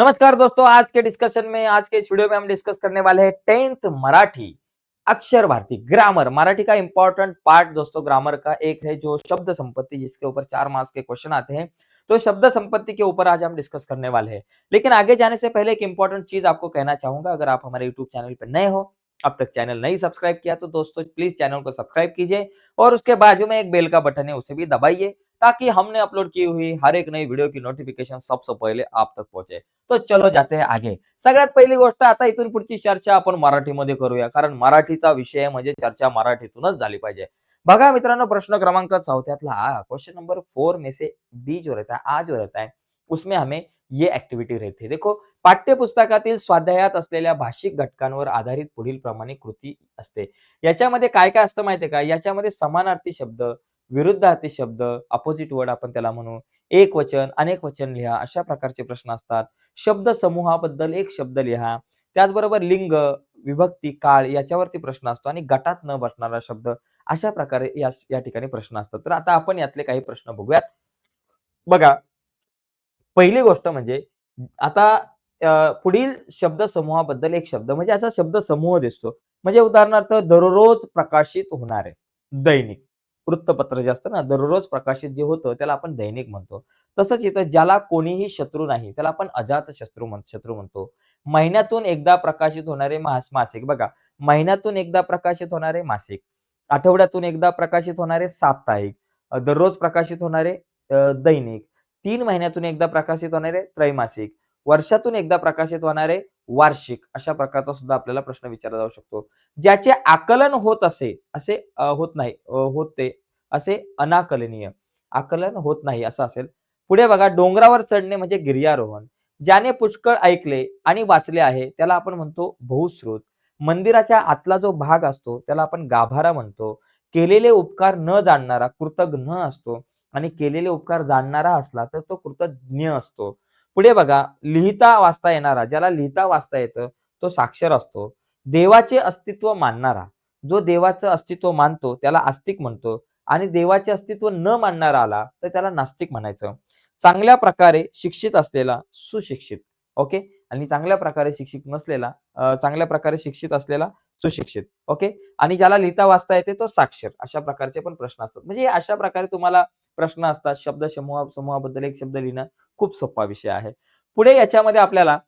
नमस्कार दोस्तों, आज के डिस्कशन में, आज के इस वीडियो में हम डिस्कस करने वाले हैं टेंथ मराठी, अक्षर भारती ग्रामर मराठी का इंपॉर्टेंट पार्ट दोस्तों ग्रामर का एक है जो शब्द संपत्ति, जिसके ऊपर चार मार्क्स के क्वेश्चन आते हैं। तो शब्द संपत्ति के ऊपर आज हम डिस्कस करने वाले हैं। लेकिन आगे जाने से पहले एक इंपॉर्टेंट चीज़ आपको कहना चाहूँगा, अगर आप हमारे यूट्यूब चैनल पर नए हो, अब तक चैनल नहीं सब्सक्राइब किया तो दोस्तों प्लीज़ चैनल को सब्सक्राइब कीजिए और उसके बाजू में एक बेल का बटन है, उसे भी दबाइए। ताकि हमने अपलोड की हुई हर एक नई व्हिडिओ की नोटिफिकेशन सबसे पहिले आप तक पोहोचे। तो चलो जाते हैं आगे। सगळ्यात पहिली गोष्ट आता इथून पुढची चर्चा आपण मराठीमध्ये करूया कारण मराठीचा विषय म्हणजे चर्चा मराठीतूनच झाली पाहिजे. बघा मित्रांनो प्रश्न क्रमांक चौथ्यातला क्वेश्चन नंबर फोर में से बी जो रहता है आ जो रहता है उसमें हमें ये ऍक्टिव्हिटी रहते देखो पाठ्यपुस्तकातील स्वाध्यायात असलेल्या भाषिक घटकांवर आधारित पुढील प्रमाणे कृती असते. याच्यामध्ये काय काय असतं माहितीये का? याच्यामध्ये समानार्थी शब्द विरुद्धार्थी शब्द अपोजिट वर्ड आपण त्याला म्हणू. एक वचन अनेक वचन लिहा अशा प्रकारचे प्रश्न असतात. शब्द समूहाबद्दल एक शब्द लिहा. त्याचबरोबर लिंग विभक्ती काळ याच्यावरती प्रश्न असतो आणि गटात न बसणारा शब्द अशा प्रकारे या या ठिकाणी प्रश्न असतात. तर आता आपण यातले काही प्रश्न बघूयात. बघा पहिली गोष्ट म्हणजे आता पुढील शब्द समूहाबद्दल एक शब्द म्हणजे असा शब्द समूह दिसतो. म्हणजे उदाहरणार्थ दररोज प्रकाशित होणारे दैनिक. वृत्तपत्र जे असतं ना दररोज प्रकाशित जे होतं त्याला आपण दैनिक म्हणतो. तसंच इथं ज्याला कोणीही शत्रू नाही त्याला आपण अजात शत्रू म्हण शत्रू म्हणतो. महिन्यातून एकदा प्रकाशित होणारे मास मासिक. बघा महिन्यातून एकदा प्रकाशित होणारे मासिक. आठवड्यातून एकदा प्रकाशित होणारे साप्ताहिक. दररोज प्रकाशित होणारे दैनिक. तीन महिन्यातून एकदा प्रकाशित होणारे त्रैमासिक. वर्षातून एकदा प्रकाशित होणारे वार्षिक अशा प्रकारचा सुद्धा आपल्याला प्रश्न विचारला जाऊ शकतो. ज्याचे आकलन होत असे असे होत नाही होते असे अनाकलनीय. आकलन होत नाही असं असेल. पुढे बघा डोंगरावर चढणे म्हणजे गिर्यारोहण. ज्याने पुष्कळ ऐकले आणि वाचले आहे त्याला आपण म्हणतो बहुस्रोत मंदिराच्या आतला जो भाग असतो त्याला आपण गाभारा म्हणतो. केलेले उपकार न जाणणारा कृतज्ञ असतो आणि केलेले उपकार जाणणारा असला तर तो कृतज्ञ असतो. पुढे बघा लिहिता वाचता येणारा ज्याला लिहिता वाचता येतं तो साक्षर असतो. देवाचे अस्तित्व मानणारा जो देवाचं अस्तित्व मानतो त्याला आस्तिक म्हणतो आणि देवाचे अस्तित्व न मानणारा आला तर त्याला नास्तिक म्हणायचं. चांगल्या प्रकारे शिक्षित असलेला सुशिक्षित ओके? आणि चांगल्या प्रकारे शिक्षित नसलेला चांगल्या प्रकारे शिक्षित असलेला सुशिक्षित ओके? आणि ज्याला लिहिता वाचता येते तो साक्षर अशा प्रकारचे पण प्रश्न असतात. म्हणजे अशा प्रकारे तुम्हाला प्रश्न असतात शब्द समूहा समूहाबद्दल एक शब्द लिहिणं खूप सोपा विषय आहे. पुढे याच्यामध्ये आपल्याला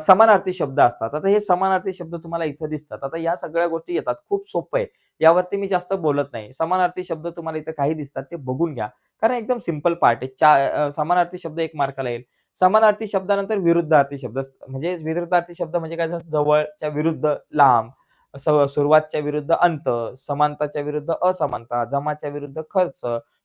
समानार्थी शब्द असतात. आता हे समानार्थी शब्द तुम्हाला इथं दिसतात. आता या सगळ्या गोष्टी येतात. खूप सोपं आहे. यावरती मी जास्त बोलत नाही. समानार्थी शब्द तुम्हाला इथं काही दिसतात ते बघून घ्या. कारण एकदम सिंपल पार्ट आहे. चा समानार्थी शब्द एक मार्काला येईल. समानार्थी शब्दानंतर विरुद्धार्थी शब्द म्हणजे विरुद्धार्थी शब्द म्हणजे काय? जवळच्या विरुद्ध लांब सुरुवातच्या विरुद्ध अंत समानताच्या विरुद्ध असमानता जमाच्या विरुद्ध खर्च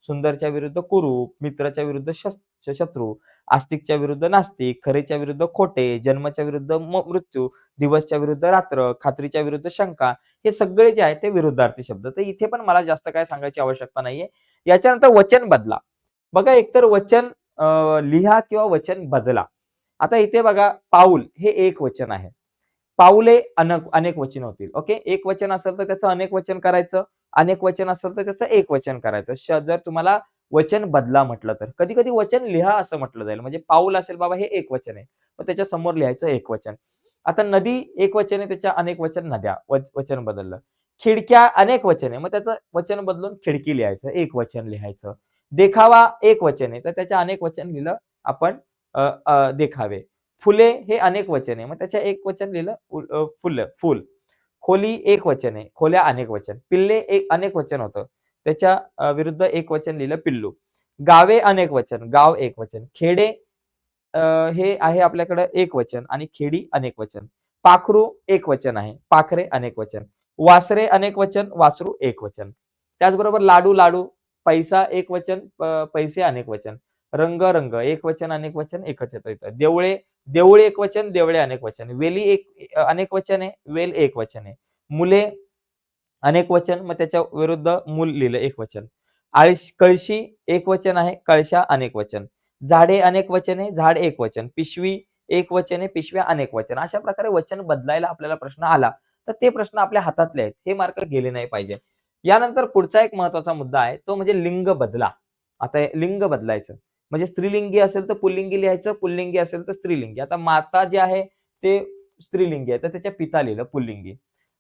सुंदरच्या विरुद्ध कुरूप मित्राच्या विरुद्ध शत्रू आस्तिकच्या विरुद्ध नास्तिक खरेच्या विरुद्ध खोटे जन्मच्या विरुद्ध म- मृत्यू दिवसच्या विरुद्ध रात्र खात्रीच्या विरुद्ध शंका हे सगळे जे आहेत ते विरुद्धार्थी शब्द. तर इथे पण मला जास्त काय सांगायची आवश्यकता नाहीये. याच्यानंतर वचन बदला. बघा एकतर वचन लिहा किंवा वचन बदला. आता इथे बघा पाऊल हे एक वचन आहे. पाऊले अनेक अनेक वचन होतील. ओके? एक वचन असेल तर त्याचं अनेक वचन करायचं. अनेक वचन असेल तर त्याचं एक वचन करायचं. श- जर तुम्हाला वचन बदला म्हटलं तर. कधी कधी वचन लिहा असं म्हटलं जाईल. म्हणजे पाऊल असेल बाबा हे एक वचन आहे. मग त्याच्यासमोर लिहायचं एक वचन. आता नदी एक वचन आहे त्याच्या अनेक वचन नद्या वचन बदललं. खिडक्या अनेक वचन आहे. मग त्याचं वचन बदलून खिडकी लिहायचं एक वचन लिहायचं. देखावा एक वचन आहे. तर त्याच्या अनेक वचन लिहिलं आपण देखावे. फुले हे अनेक वचन आहे. मग त्याच्या एक वचन लिहिलं फुलं फुल. खोली एक वचन आहे खोल्या अनेक वचन पिल्ले एक अनेक वचन होतं. त्याच्या विरुद्ध एक वचन लिहिलं पिल्लू. गावे अनेक वचन गाव एक वचन खेडे हे आहे आपल्याकडे एक वचन आणि खेडी अनेक वचन. पाखरू एक वचन आहे पाखरे अनेक वचन. वासरे अनेक वचन वासरू एक वचन. त्याचबरोबर लाडू लाडू पैसा एक वचन पैसे अनेक वचन. रंग रंग एक वचन अनेक वचन एकच येतं देवळे देवळे एक वचन देवळे अनेक वचन. वेली एक अनेक वचन आहे वेल एक वचन आहे. मुले अनेक वचन मग त्याच्या विरुद्ध मूल लिहिलं एक वचन. आळश कळशी एक वचन आहे कळशा अनेक वचन. झाडे अनेक वचन आहे झाड एक वचन. पिशवी एक वचन आहे पिशव्या अनेक वचन. अशा प्रकारे वचन बदलायला आपल्याला प्रश्न आला तर ते प्रश्न आपल्या हातातले आहेत. हे मार्क गेले नाही पाहिजे. यानंतर पुढचा एक महत्त्वाचा मुद्दा आहे तो म्हणजे लिंग बदला. आता लिंग बदलायचं. म्हणजे स्त्रीलिंगी असेल तर पुल्लिंगी लिहायचं पुल्लिंगी असेल तर स्त्रीलिंगी. आता माता जे आहे ते स्त्रीलिंगी आहे तर त्याच्या पिता लिहिलं पुल्लिंगी.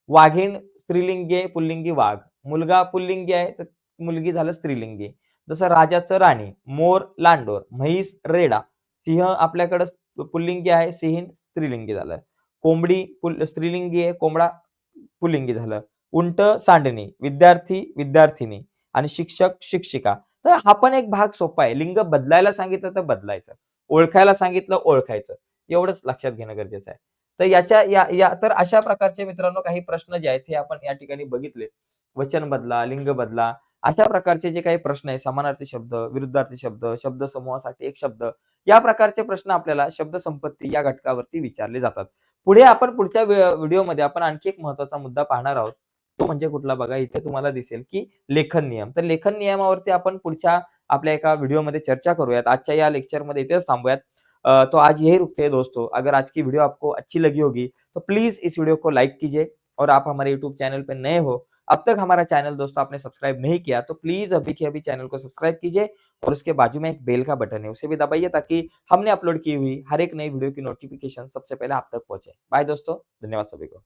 वाघीण स्त्रीलिंगी आहे पुल्लिंगी वाघ. मुलगा पुल्लिंगी आहे तर मुलगी झालं स्त्रीलिंगी. जसं राजाचं राणी मोर लांडोर म्हैस रेडा सिंह आपल्याकडं पुल्लिंगी आहे सिंह स्त्रीलिंगी झालं. कोंबडी पुल स्त्रीलिंगी आहे कोंबडा पुल्लिंगी झालं. उंट सांडणी विद्यार्थी विद्यार्थिनी आणि शिक्षक शिक्षिका. तर हा पण एक भाग सोपा आहे. लिंग बदलायला सांगितलं तर बदलायचं. ओळखायला सांगितलं ओळखायचं. एवढंच लक्षात घेणं गरजेचं आहे. तर याच्या या या तर अशा प्रकारचे मित्रांनो काही प्रश्न जे आहेत हे आपण या ठिकाणी बघितले. वचन बदला लिंग बदला अशा प्रकारचे जे काही प्रश्न आहे समानार्थी शब्द विरुद्धार्थी शब्द शब्द समूहासाठी एक शब्द या प्रकारचे प्रश्न आपल्याला शब्द संपत्ती या घटकावरती विचारले जातात. पुढे आपण पुढच्या व्हिडिओमध्ये आपण आणखी एक महत्त्वाचा मुद्दा पाहणार आहोत. तो म्हणजे कुठला बघा इथे तुम्हाला दिसेल की लेखन नियम. तर लेखन नियमावरती आपण पुढच्या आपल्या एका व्हिडिओमध्ये चर्चा करूयात. आजच्या या लेक्चरमध्ये इथेच थांबूयात. तो आज यही रुकते हैं दोस्तों. अगर आज की वीडियो आपको अच्छी लगी होगी तो प्लीज इस वीडियो को लाइक कीजिए और आप हमारे यूट्यूब चैनल पर नए हो अब तक हमारा चैनल दोस्तों आपने सब्सक्राइब नहीं किया तो प्लीज अभी के अभी चैनल को सब्सक्राइब कीजिए और उसके बाजू में एक बेल का बटन है उसे भी दबाइए ताकि हमने अपलोड की हुई हर एक नई वीडियो की नोटिफिकेशन सबसे पहले आप तक पहुंचे। बाय दोस्तों धन्यवाद सभी को।